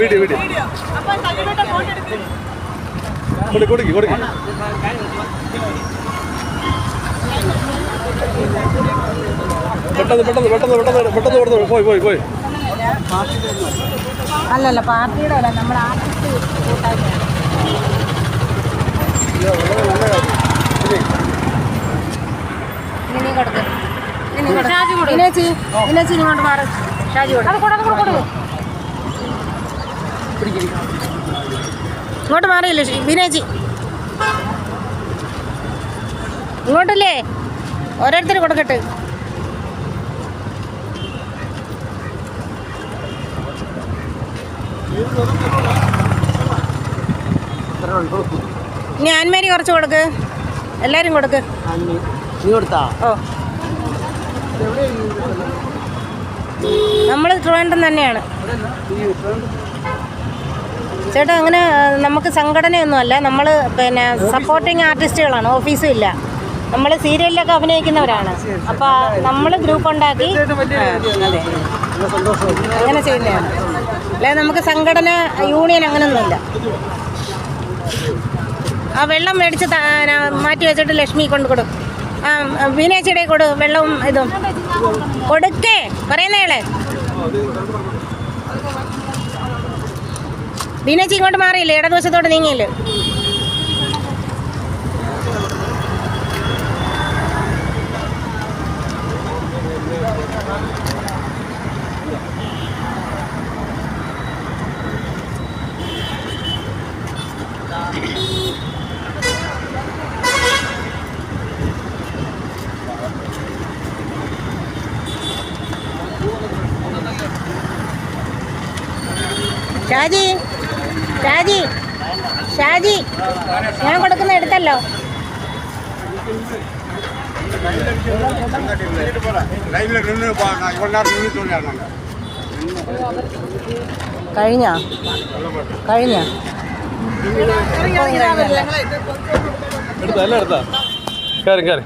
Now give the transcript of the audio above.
Video video കൊടുക്ക് കൊടുക്ക് കൊടുക്ക് പെട്ടെന്ന് പെട്ടെന്ന് പെട്ടെന്ന് പെട്ടെന്ന് പെട്ടെന്ന് പെട്ടെന്ന് പോയി പോയി പോയി അല്ലല്ല പാർട്ടിയുടെ അല്ല നമ്മുടെ ആർട്ടിസ്റ്റ് കൂട്ടായ്മയാണ് ഇനി നീ കൊടുക്ക്. ഷാജി കൊടുക്ക്. ഇങ്ങോട്ട് മാറിയില്ലേ വിനേജി ഇങ്ങോട്ടല്ലേ? ഓരോരുത്തർ കൊടുക്കട്ടെ. ഇനി ആൻമേരി കുറച്ച് കൊടുക്ക്. എല്ലാവരും കൊടുക്ക്. നീ കൊടുത്താ? ഓ. നമ്മൾ ട്രിവാൻഡ്രം തന്നെയാണ്. ചേട്ടാ അങ്ങനെ നമുക്ക് സംഘടനയൊന്നുമല്ല. നമ്മൾ പിന്നെ സപ്പോർട്ടിങ് ആർട്ടിസ്റ്റുകളാണ് ഓഫീസും ഇല്ല. നമ്മൾ സീരിയലിലൊക്കെ അഭിനയിക്കുന്നവരാണ്. അപ്പോൾ നമ്മൾ ഗ്രൂപ്പ് ഉണ്ടാക്കി അങ്ങനെ ചെയ്യുന്നതാണ്. അല്ലെ നമുക്ക് സംഘടന യൂണിയൻ അങ്ങനെയൊന്നുമില്ല ആ വെള്ളം മേടിച്ച് മാറ്റി വെച്ചിട്ട് ലക്ഷ്മി കൊണ്ട് കൊടു. ആ മീനാച്ചിയുടെ കൊടു വെള്ളവും ഇതും. കൊടുക്കേ പറയുന്നേളെ മീനാച്ചി ഇങ്ങോട്ട് മാറിയില്ലേ? ഇടതുവശത്തോട്ട് നീങ്ങിയില്ലേ? ഷാജി. ഷാജി. ഷാജി. ഞാൻ കൊടുക്കുന്ന എടുത്തല്ലോ. കഴിഞ്ഞ? കഴിഞ്ഞ? എടുത്താ എടുത്താ? കയറി കയറി